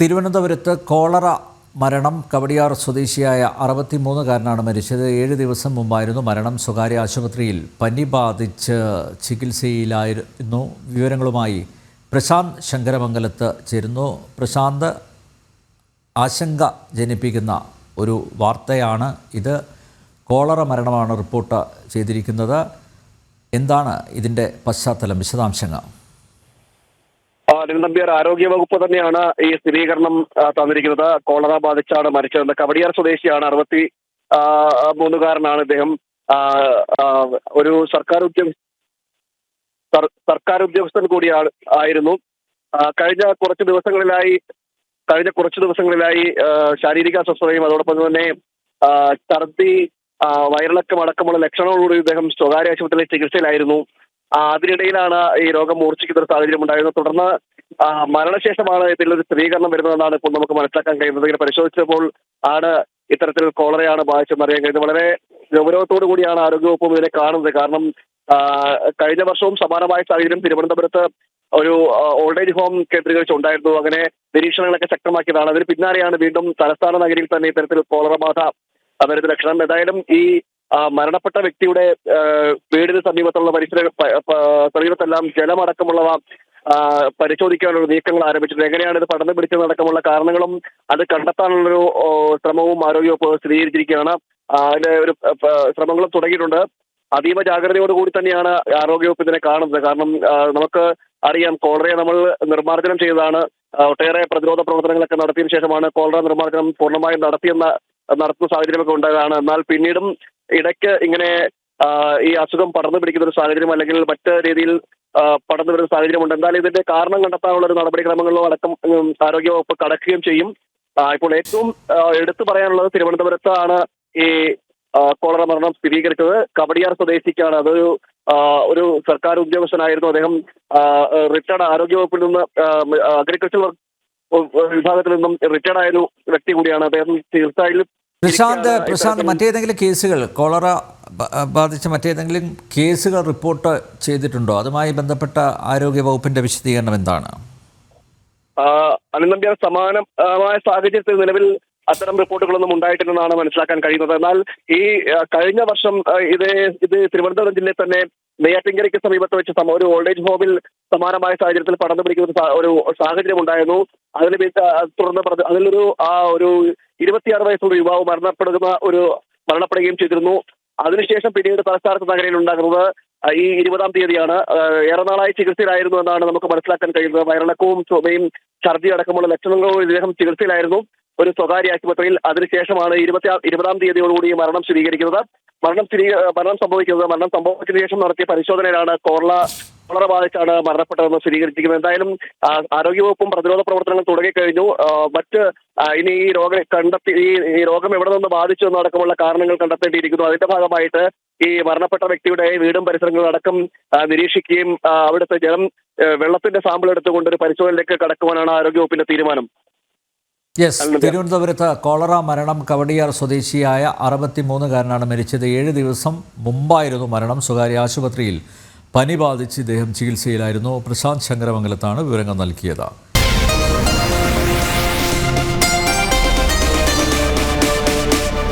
തിരുവനന്തപുരത്ത് കോളറ മരണം കവടിയാർ സ്വദേശിയായ അറുപത്തിമൂന്നുകാരനാണ് മരിച്ചത്. ഏഴ് ദിവസം മുമ്പായിരുന്നു മരണം. സ്വകാര്യ ആശുപത്രിയിൽ പനി ബാധിച്ച് ചികിത്സയിലായിരുന്നു. വിവരങ്ങളുമായി പ്രശാന്ത് ശങ്കരമംഗലത്ത് ചേരുന്നു. പ്രശാന്ത് ആശങ്ക ജനിപ്പിക്കുന്ന ഒരു വാർത്തയാണ് ഇത്. കോളറ മരണമാണ് റിപ്പോർട്ട് ചെയ്തിരിക്കുന്നത്. എന്താണ് ഇതിന്റെ പശ്ചാത്തലം? വിശദാംശങ്ങൾ. ആ, ആരോഗ്യ ആരോഗ്യവകുപ്പ് തന്നെയാണ് ഈ സ്ഥിരീകരണം തന്നിരിക്കുന്നത്. കോളറ ബാധിച്ചാണ് മരിച്ചത് കവടിയാർ സ്വദേശിയാണ്. അറുപത്തി മൂന്നുകാരനാണ് ഇദ്ദേഹം. ഒരു സർക്കാർ ഉദ്യോഗ സർക്കാർ ഉദ്യോഗസ്ഥൻ കൂടിയാണ് ആയിരുന്നു. കഴിഞ്ഞ കുറച്ച് ദിവസങ്ങളിലായി കഴിഞ്ഞ കുറച്ച് ദിവസങ്ങളിലായി ശാരീരിക അസ്വസ്ഥതയും അതോടൊപ്പം തന്നെ ഛർദി വയറിളക്കം അടക്കമുള്ള ലക്ഷണങ്ങളോടുകൂടി ഇദ്ദേഹം സ്വകാര്യ ആശുപത്രിയിലെ ചികിത്സയിലായിരുന്നു. അതിനിടയിലാണ് ഈ രോഗം മൂർച്ഛിക്കുന്ന ഒരു സാഹചര്യം ഉണ്ടായിരുന്നത് തുടർന്ന് മരണശേഷമാണ് ഇതിലൊരു സ്ഥിരീകരണം വരുന്നതെന്നാണ് ഇപ്പോൾ നമുക്ക് മനസ്സിലാക്കാൻ കഴിയുന്നത്. ഇങ്ങനെ പരിശോധിച്ചപ്പോൾ ആണ് ഇത്തരത്തിൽ കോളറയാണ് ബാധിച്ചെന്ന് അറിയാൻ കഴിയുന്നത്. വളരെ ഗൗരവത്തോടു കൂടിയാണ് ആരോഗ്യവകുപ്പും ഇതിനെ കാണുന്നത്. കാരണം കഴിഞ്ഞ വർഷവും സമാനമായ സാഹചര്യം തിരുവനന്തപുരത്ത് ഒരു ഓൾഡ് ഏജ് ഹോം കേന്ദ്രീകരിച്ച് ഉണ്ടായിരുന്നു അങ്ങനെ നിരീക്ഷണങ്ങളൊക്കെ ശക്തമാക്കിയതാണ്. അതിന് പിന്നാലെയാണ് വീണ്ടും തലസ്ഥാന നഗരിയിൽ തന്നെ ഇത്തരത്തിൽ കോളറ ബാധ വരുന്ന ലക്ഷണം ഏതായാലും ഈ മരണപ്പെട്ട വ്യക്തിയുടെ വീടിന് സമീപത്തുള്ള പരിസര സമീപത്തെല്ലാം ജലമടക്കമുള്ളവ പരിശോധിക്കാനുള്ള നീക്കങ്ങൾ ആരംഭിച്ചിട്ടുണ്ട്. എങ്ങനെയാണ് ഇത് പഠനം പിടിച്ചതടക്കമുള്ള കാരണങ്ങളും അത് കണ്ടെത്താനുള്ളൊരു ശ്രമവും ആരോഗ്യവകുപ്പ് സ്ഥിരീകരിച്ചിരിക്കുകയാണ്. അതിന്റെ ഒരു ശ്രമങ്ങളും തുടങ്ങിയിട്ടുണ്ട്. അതീവ ജാഗ്രതയോടുകൂടി തന്നെയാണ് ആരോഗ്യവകുപ്പ് ഇതിനെ കാണുന്നത്. കാരണം നമുക്ക് അറിയാം കോളറയെ നമ്മൾ നിർമ്മാർജനം ചെയ്തതാണ്. ഒട്ടേറെ പ്രതിരോധ പ്രവർത്തനങ്ങളൊക്കെ നടത്തിയതിനു ശേഷമാണ് കോളറ നിർമ്മാർജനം പൂർണമായും നടത്തിയെന്ന നടത്തുന്ന സാഹചര്യമൊക്കെ ഉണ്ടായതാണ്. എന്നാൽ പിന്നീടും ഇടയ്ക്ക് ഇങ്ങനെ ഈ അസുഖം പടർന്നു പിടിക്കുന്ന ഒരു സാഹചര്യം അല്ലെങ്കിൽ മറ്റ് രീതിയിൽ പടർന്നു വരുന്ന സാഹചര്യമുണ്ട്. എന്തായാലും ഇതിന്റെ കാരണം കണ്ടെത്താനുള്ള ഒരു നടപടിക്രമങ്ങളിലോ അടക്കം ആരോഗ്യ ആരോഗ്യവകുപ്പ് കടക്കുകയും ചെയ്യും. ഇപ്പോൾ ഏറ്റവും എടുത്തു പറയാനുള്ളത് തിരുവനന്തപുരത്താണ് ഈ കോളറ മരണം സ്ഥിരീകരിച്ചത്. കവടിയാർ സ്വദേശിക്കാണ്. അതൊരു ഒരു സർക്കാർ ഉദ്യോഗസ്ഥനായിരുന്നു. അദ്ദേഹം റിട്ടയർഡ് ആരോഗ്യവകുപ്പിൽ നിന്ന് അഗ്രികൾച്ചർ വിഭാഗത്തിൽ നിന്നും റിട്ടയർഡ് ആയ ഒരു വ്യക്തി കൂടിയാണ്. അദ്ദേഹം ചികിത്സയിൽ പ്രശാന്ത്. പ്രശാന്ത് മറ്റേതെങ്കിലും കേസുകൾ കോളറ ബാധിച്ച മറ്റേതെങ്കിലും കേസുകൾ റിപ്പോർട്ട് ചെയ്തിട്ടുണ്ടോ അതുമായി ബന്ധപ്പെട്ട ആരോഗ്യ വകുപ്പിന്റെ വിശദീകരണം എന്താണ് സമാനമായ സാഹചര്യത്തിൽ നിലവിൽ അത്തരം റിപ്പോർട്ടുകളൊന്നും ഉണ്ടായിട്ടില്ലെന്നാണ് മനസ്സിലാക്കാൻ കഴിയുന്നത് എന്നാൽ ഈ കഴിഞ്ഞ വർഷം ഇത് ഇത് തിരുവനന്തപുരം ജില്ലയിൽ തന്നെ നെയ്യാറ്റിൻകരയ്ക്ക് സമീപത്ത് വെച്ച് ഒരു ഓൾഡ് ഏജ് ഹോമിൽ സമാനമായ സാഹചര്യത്തിൽ പടർന്നു പിടിക്കുന്ന ഒരു സാഹചര്യം ഉണ്ടായിരുന്നു ആ, തുടർന്ന് അതിലൊരു ആ ഒരു ഇരുപത്തിയാറ് വയസ്സുള്ള യുവാവ് മരണപ്പെടുന്ന ഒരു മരണപ്പെടുകയും ചെയ്തിരുന്നു. അതിനുശേഷം പിന്നീട് തലസ്ഥാനത്ത് നഗരയിൽ ഉണ്ടാകുന്നത് ഈ ഇരുപതാം തീയതിയാണ്. ഏറെ നാളായി ചികിത്സയിലായിരുന്നു എന്നാണ് നമുക്ക് മനസ്സിലാക്കാൻ കഴിയുന്നത്. വയറിളക്കവും ചുമയും ഛർദി അടക്കമുള്ള ലക്ഷണങ്ങളും ഇദ്ദേഹം ചികിത്സയിലായിരുന്നു. ഒരു സ്വകാര്യ ആശുപത്രിയിൽ അതിനുശേഷമാണ് ഇരുപത്തി ഇരുപതാം തീയതിയോടുകൂടി മരണം സ്ഥിരീകരിക്കുന്നത്. മരണം സ്ഥിരീ മരണം സംഭവിക്കുന്നത് മരണം സംഭവിച്ചതിനു ശേഷം നടത്തിയ പരിശോധനയിലാണ് കോർള കോളറ ബാധിച്ചാണ് മരണപ്പെട്ടതെന്ന് സ്ഥിരീകരിച്ചിരിക്കുന്നത്. എന്തായാലും ആരോഗ്യവകുപ്പും പ്രതിരോധ പ്രവർത്തനങ്ങൾ തുടങ്ങിക്കഴിഞ്ഞു മറ്റ് ഇനി ഈ രോഗം കണ്ടെത്തി ഈ രോഗം എവിടെ നിന്ന് ബാധിച്ചു എന്നടക്കമുള്ള കാരണങ്ങൾ കണ്ടെത്തേണ്ടിയിരിക്കുന്നു. അതിന്റെ ഭാഗമായിട്ട് ഈ മരണപ്പെട്ട വ്യക്തിയുടെ വീടും പരിസരങ്ങളും അടക്കം നിരീക്ഷിക്കുകയും അവിടുത്തെ ജലം വെള്ളത്തിന്റെ സാമ്പിൾ എടുത്തുകൊണ്ട് ഒരു പരിശോധനയിലേക്ക് കടക്കുവാനാണ് ആരോഗ്യവകുപ്പിന്റെ തീരുമാനം. യെസ് തിരുവനന്തപുരത്ത് കോളറ മരണം കവടിയാർ സ്വദേശിയായ അറുപത്തിമൂന്നുകാരനാണ് മരിച്ചത്. ഏഴ് ദിവസം മുമ്പായിരുന്നു മരണം. സ്വകാര്യ ആശുപത്രിയിൽ പനി ബാധിച്ച് ഇദ്ദേഹം ചികിത്സയിലായിരുന്നു. പ്രശാന്ത് ശങ്കരമംഗലത്താണ് വിവരങ്ങൾ നൽകിയത്.